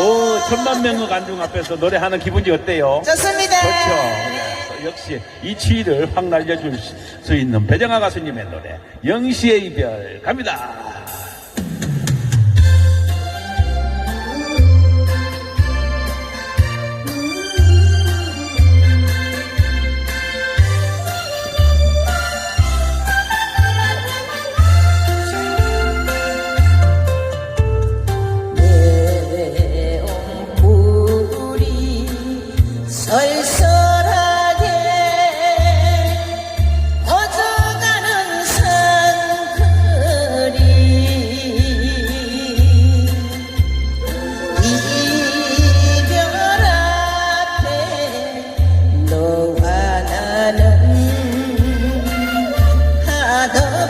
오, 천만 명의 관중 앞에서 노래하는 기분이 어때요? 좋습니다. 그렇죠. 역시 이 추위를 확 날려줄 수 있는 배정아 가수님의 노래 영시의 이별 갑니다.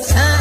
살